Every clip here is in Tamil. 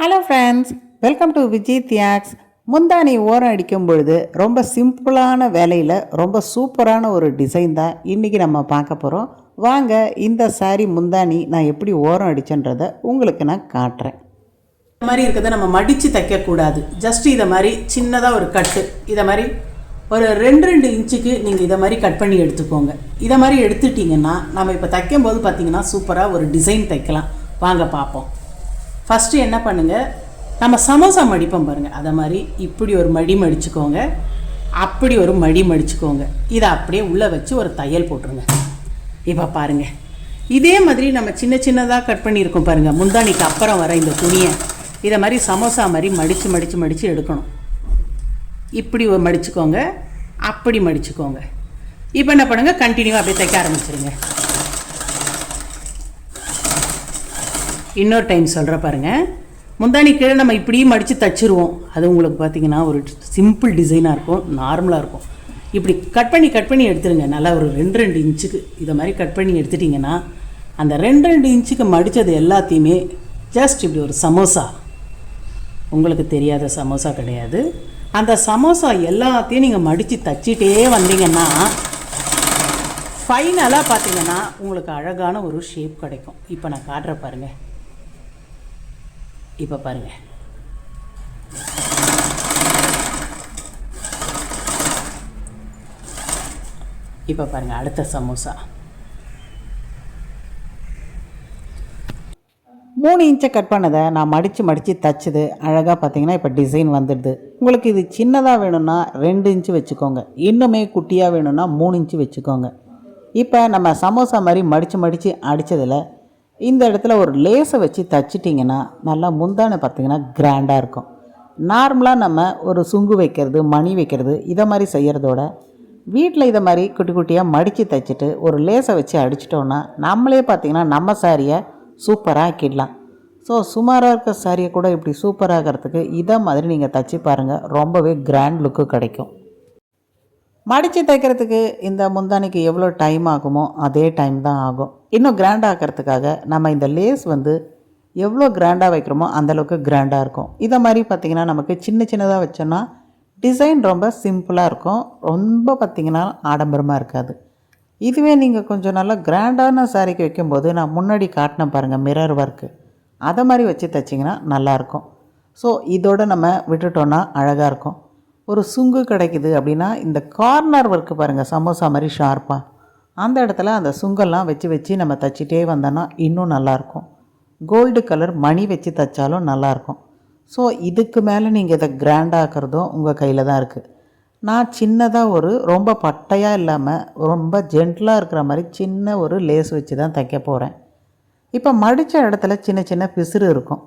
Hello friends welcome to Vijay Thiyags முந்தானி ஓரம் அடிக்கும் பொழுது ரொம்ப சிம்பிளான வேலையில் ரொம்ப சூப்பரான ஒரு டிசைன் தான் இன்றைக்கி நம்ம பார்க்க போகிறோம் வாங்க இந்த saree முந்தானி நான் எப்படி ஓரம் அடிச்சேன்றதை உங்களுக்கு நான் காட்டுறேன். இந்த மாதிரி இருக்கிறத நம்ம மடித்து தைக்கக்கூடாது. ஜஸ்ட் இதை மாதிரி சின்னதாக ஒரு கட்டு இதை மாதிரி ஒரு ரெண்டு ரெண்டு இன்ச்சுக்கு நீங்கள் இதை மாதிரி கட் பண்ணி எடுத்துக்கோங்க. இதை மாதிரி எடுத்துட்டிங்கன்னா நம்ம இப்போ தைக்கும் போது பார்த்தீங்கன்னா சூப்பராக ஒரு டிசைன் தைக்கலாம். வாங்க பார்ப்போம். ஃபஸ்ட்டு என்ன பண்ணுங்கள் நம்ம சமோசா மடிப்போம் பாருங்கள் அதை மாதிரி இப்படி ஒரு மடி மடிச்சுக்கோங்க. அப்படி ஒரு மடி மடிச்சுக்கோங்க. இதை அப்படியே உள்ளே வச்சு ஒரு தையல் போட்டுருங்க. இப்போ பாருங்கள் இதே மாதிரி நம்ம சின்ன சின்னதாக கட் பண்ணியிருக்கோம் பாருங்கள் முந்தானிக்கு அப்புறம் வர இந்த துணியை. இதை மாதிரி சமோசா மாதிரி மடித்து மடித்து மடித்து எடுக்கணும். இப்படி ஒரு மடிச்சுக்கோங்க. அப்படி மடிச்சுக்கோங்க. இப்போ என்ன பண்ணுங்கள் கண்டினியூவாக அப்படியே தைக்க ஆரம்பிச்சிருங்க. இன்னொரு டைம் சொல்கிற பாருங்க. முந்தானி கீழே நம்ம இப்படியும் மடித்து தச்சிருவோம். அது உங்களுக்கு பார்த்திங்கன்னா ஒரு சிம்பிள் டிசைனாக இருக்கும் நார்மலாக இருக்கும். இப்படி கட் பண்ணி கட் பண்ணி எடுத்துருங்க. நல்லா ஒரு ரெண்டு ரெண்டு இன்ச்சுக்கு இதை மாதிரி கட் பண்ணி எடுத்துட்டிங்கன்னா அந்த ரெண்டு ரெண்டு இன்ச்சுக்கு மடித்தது எல்லாத்தையுமே ஜஸ்ட் இப்படி ஒரு சமோசா. உங்களுக்கு தெரியாத சமோசா கிடையாது. அந்த சமோசா எல்லாத்தையும் நீங்கள் மடித்து தச்சிட்டே வந்தீங்கன்னா ஃபைனலாக பார்த்தீங்கன்னா உங்களுக்கு அழகான ஒரு ஷேப் கிடைக்கும். இப்போ நான் காட்டுற பாருங்கள் இப்போ பாருங்கள் இப்போ பாருங்கள் அடுத்த சமோசா. மூணு இன்ச்சை கட் பண்ணதை நான் மடித்து மடித்து தைச்சது. அழகாக பார்த்தீங்கன்னா இப்போ டிசைன் வந்துடுது. உங்களுக்கு இது சின்னதாக வேணும்னா ரெண்டு இன்ச்சு வச்சுக்கோங்க. இன்னுமே குட்டியாக வேணும்னா மூணு இன்ச்சு வச்சுக்கோங்க. இப்போ நம்ம சமோசா மாதிரி மடித்து மடித்து அடித்ததில் இந்த இடத்துல ஒரு லேஸை வச்சு தச்சிட்டிங்கன்னா நல்லா முந்தானை பார்த்தீங்கன்னா கிராண்டாக இருக்கும். நார்மலாக நம்ம ஒரு சுங்கு வைக்கிறது மணி வைக்கிறது இதை மாதிரி செய்கிறதோட வீட்டில் இதை மாதிரி குட்டி குட்டியாக மடித்து தைச்சிட்டு ஒரு லேஸை வச்சு அடிச்சிட்டோன்னா நம்மளே பார்த்திங்கன்னா நம்ம சாரியை சூப்பராக ஆக்கிடலாம். ஸோ சுமாராக இருக்க சாரியை கூட இப்படி சூப்பராகிறதுக்கு இதை மாதிரி நீங்கள் தச்சு பாருங்கள் ரொம்பவே கிராண்ட் லுக்கு கிடைக்கும். மடித்து தைக்கிறதுக்கு இந்த முந்தானிக்கு எவ்வளோ டைம் ஆகுமோ அதே டைம் தான் ஆகும். இன்னும் கிராண்ட் ஆக்கிறதுக்காக நம்ம இந்த லேஸ் வந்து எவ்வளோ கிராண்டாக வைக்கிறோமோ அந்தளவுக்கு கிராண்டாக இருக்கும். இதை மாதிரி பார்த்திங்கன்னா நமக்கு சின்ன சின்னதாக வச்சோன்னா டிசைன் ரொம்ப சிம்பிளாக இருக்கும். ரொம்ப பார்த்திங்கன்னா ஆடம்பரமாக இருக்காது. இதுவே நீங்கள் கொஞ்சம் நல்லா கிராண்டான சாரிக்கு வைக்கும்போது நான் முன்னாடி காட்டினேன் பாருங்கள் மிரர் ஒர்க்கு அதை மாதிரி வச்சு தைச்சிங்கன்னா நல்லாயிருக்கும் ஸோ இதோடு நம்ம விட்டுட்டோன்னா அழகாக இருக்கும். ஒரு சுங்கு கிடைக்குது அப்படின்னா இந்த கார்னர் ஒர்க்கு பாருங்கள் சமோசா மாதிரி ஷார்ப்பாக அந்த இடத்துல அந்த சுங்கெல்லாம் வச்சு வச்சு நம்ம தச்சிட்டே வந்தோன்னா இன்னும் நல்லாயிருக்கும். கோல்டு கலர் மணி வச்சு தைச்சாலும் நல்லாயிருக்கும். ஸோ இதுக்கு மேலே நீங்கள் இதை கிராண்டாக்கிறதும் உங்கள் கையில் தான் இருக்குது நான் சின்னதாக ஒரு ரொம்ப பட்டையாக இல்லாமல் ரொம்ப ஜென்டிலாக இருக்கிற மாதிரி சின்ன ஒரு லேஸ் வச்சு தான் தைக்க போகிறேன் இப்போ மடித்த இடத்துல சின்ன சின்ன பிசுறு இருக்கும்.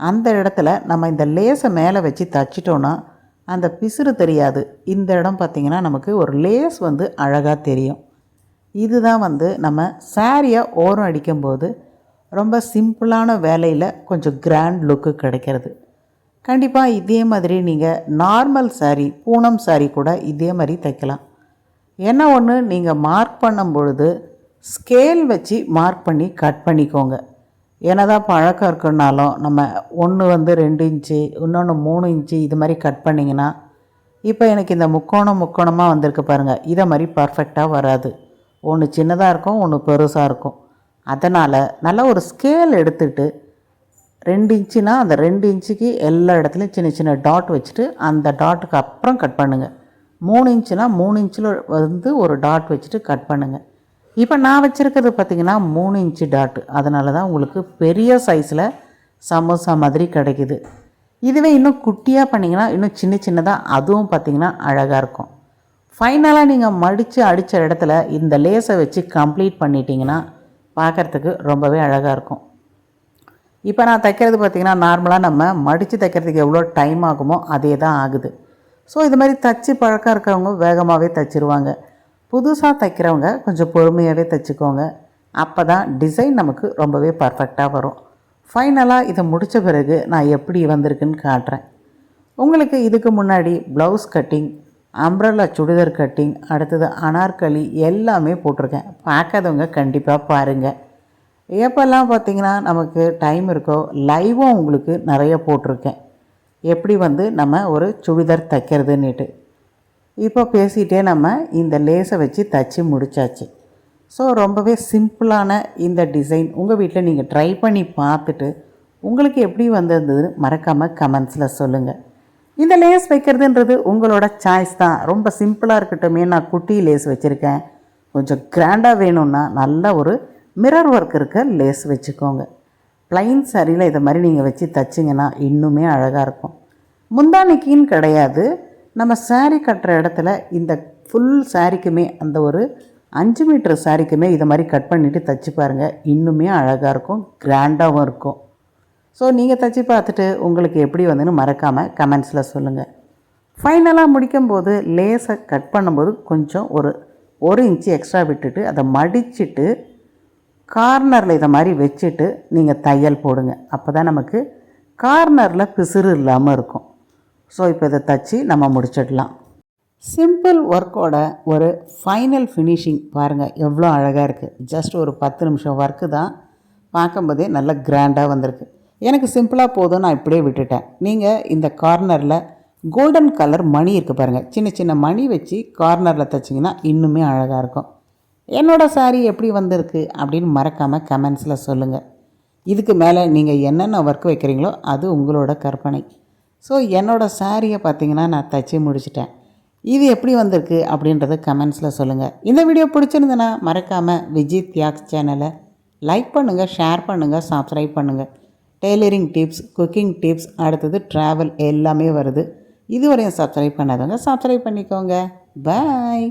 அந்த இடத்துல நம்ம இந்த லேஸை மேலே வச்சு தச்சிட்டோன்னா அந்த பிசுறு தெரியாது. இந்த இடம் பார்த்திங்கன்னா நமக்கு ஒரு லேஸ் வந்து அழகாக தெரியும். இதுதான் வந்து நம்ம சாரியை ஓரம் அடிக்கும்போது ரொம்ப சிம்பிளான வேலையில் கொஞ்சம் கிராண்ட் லுக்கு கிடைக்கிறது. கண்டிப்பாக இதே மாதிரி நீங்கள் நார்மல் saree பூனம் saree கூட இதே மாதிரி தைக்கலாம். என்ன ஒன்று நீங்கள் மார்க் பண்ணும் பொழுது ஸ்கேல் வச்சு மார்க் பண்ணி கட் பண்ணிக்கோங்க. என்னதான் பழக்கம் இருக்குன்னாலும் நம்ம ஒன்று வந்து ரெண்டு இன்ச்சு இன்னொன்று மூணு இன்ச்சு இது மாதிரி கட் பண்ணிங்கன்னா இப்போ எனக்கு இந்த முக்கோணம் முக்கோணமாக வந்திருக்கு பாருங்கள் இதை மாதிரி பர்ஃபெக்டாக வராது. ஒன்று சின்னதாக இருக்கும் ஒன்று பெருசாக இருக்கும். அதனால் நல்லா ஒரு ஸ்கேல் எடுத்துகிட்டு ரெண்டு இன்ச்சுனா அந்த ரெண்டு இன்ச்சுக்கு எல்லா இடத்துலையும் சின்ன சின்ன டாட் வச்சுட்டு அந்த டாட்டுக்கு அப்புறம் கட் பண்ணுங்கள் மூணு இன்ச்சுனா மூணு இன்ச்சில் வந்து ஒரு டாட் வச்சுட்டு கட் பண்ணுங்கள் இப்போ நான் வச்சுருக்கிறது பார்த்திங்கன்னா மூணு இன்ச்சு டாட்டு அதனால தான் உங்களுக்கு பெரிய சைஸில் சமோசா மாதிரி கிடைக்குது. இதுவே இன்னும் குட்டியாக பண்ணிங்கன்னா இன்னும் சின்ன சின்னதாக அதுவும் பார்த்திங்கன்னா அழகாக இருக்கும். ஃபைனலாக நீங்கள் மடித்து அடித்த இடத்துல இந்த லேஸை வச்சு கம்ப்ளீட் பண்ணிட்டீங்கன்னா பார்க்குறதுக்கு ரொம்பவே அழகாக இருக்கும். இப்போ நான் தைக்கிறது பார்த்திங்கன்னா நார்மலாக நம்ம மடித்து தைக்கிறதுக்கு எவ்வளோ டைம் ஆகுமோ அதே தான் ஆகுது. ஸோ இது மாதிரி தச்சு பழக்கம் இருக்கிறவங்க வேகமாகவே தைச்சிருவாங்க. புதுசாக தைக்கிறவங்க கொஞ்சம் பொறுமையாகவே தைச்சிக்கோங்க. அப்போ தான் டிசைன் நமக்கு ரொம்பவே பர்ஃபெக்டாக வரும். ஃபைனலாக இதை முடித்த பிறகு நான் எப்படி வந்திருக்குன்னு காட்டுறேன். உங்களுக்கு இதுக்கு முன்னாடி blouse cutting umbrella churidar cutting அடுத்தது அனார்கலி எல்லாமே போட்டிருக்கேன். பார்க்காதவங்க கண்டிப்பாக பாருங்கள் எப்போல்லாம் பார்த்தீங்கன்னா நமக்கு டைம் இருக்கோ லைவும் உங்களுக்கு நிறைய போட்டிருக்கேன். எப்படி வந்து நம்ம ஒரு சுடிதார் தைக்கிறதுன்னுட்டு. இப்போ பேசிகிட்டே நம்ம இந்த லேஸை வச்சு தச்சு முடிச்சாச்சு. ஸோ ரொம்பவே சிம்பிளான இந்த டிசைன். உங்கள் வீட்டில் நீங்கள் ட்ரை பண்ணி பார்த்துட்டு உங்களுக்கு எப்படி வந்திருந்தது மறக்காமல் கமெண்ட்ஸில் சொல்லுங்கள் இந்த லேஸ் வைக்கிறதுன்றது உங்களோட சாய்ஸ் தான். ரொம்ப சிம்பிளாக இருக்கட்டுமே நான் குட்டி லேஸ் வச்சுருக்கேன். கொஞ்சம் கிராண்டாக வேணும்னா நல்ல ஒரு மிரர் ஒர்க் இருக்க லேஸ் வச்சுக்கோங்க. ப்ளைன் சரியில் இதை மாதிரி நீங்கள் வச்சு தச்சிங்கன்னா இன்னுமே அழகாக இருக்கும். முந்தானிக்கின்னு கிடையாது. நம்ம saree கட்டுற இடத்துல இந்த ஃபுல் சாரிக்குமே அந்த ஒரு அஞ்சு மீட்டர் சாரிக்குமே இதை மாதிரி கட் பண்ணிவிட்டு தச்சு பாருங்கள் இன்னுமே அழகாக இருக்கும் கிராண்டாகவும் இருக்கும். ஸோ நீங்கள் தச்சு பார்த்துட்டு உங்களுக்கு எப்படி வந்துன்னு மறக்காமல் கமெண்ட்ஸில் சொல்லுங்கள் ஃபைனலாக முடிக்கும்போது லேஸை கட் பண்ணும்போது கொஞ்சம் ஒரு ஒரு இன்ச்சு எக்ஸ்ட்ரா விட்டுட்டு அதை மடிச்சிட்டு கார்னரில் இதை மாதிரி வச்சுட்டு நீங்கள் தையல் போடுங்க. அப்போ தான் நமக்கு கார்னரில் பிசுறு இல்லாமல் இருக்கும். ஸோ இப்போ இதை தச்சு நம்ம முடிச்சிடலாம். சிம்பிள் ஒர்க்கோட ஒரு ஃபைனல் ஃபினிஷிங் பாருங்கள் எவ்வளோ அழகாக இருக்குது ஜஸ்ட் ஒரு பத்து நிமிஷம் ஒர்க்கு தான் பார்க்கும்போதே நல்ல கிராண்டாக வந்திருக்கு. எனக்கு சிம்பிளாக போதும் நான் இப்படியே விட்டுட்டேன். நீங்கள் இந்த கார்னரில் கோல்டன் கலர் மணி இருக்குது பாருங்கள் சின்ன சின்ன மணி வச்சு கார்னரில் தைச்சிங்கன்னா இன்னுமே அழகாக இருக்கும். என்னோடய சாரீ எப்படி வந்திருக்கு அப்படின்னு மறக்காமல் கமெண்ட்ஸில் சொல்லுங்கள் இதுக்கு மேலே நீங்கள் என்னென்ன ஒர்க் வைக்கிறீங்களோ அது உங்களோட கற்பனை. ஸோ என்னோட சாரியை பார்த்தீங்கன்னா நான் தச்சு முடிச்சிட்டேன். இது எப்படி வந்திருக்கு அப்படின்றத கமெண்ட்ஸில் சொல்லுங்கள் இந்த வீடியோ பிடிச்சிருந்தேன்னா மறக்காமல் விஜய் தியாக்ஸ் சேனலை லைக் பண்ணுங்கள் ஷேர் பண்ணுங்கள் சப்ஸ்கிரைப் பண்ணுங்கள் டெய்லரிங் டிப்ஸ் குக்கிங் டிப்ஸ் அடுத்தது ட்ராவல் எல்லாமே வருது. இதுவரையும் சப்ஸ்கிரைப் பண்ணாதவங்க சப்ஸ்கிரைப் பண்ணிக்கோங்க. பாய்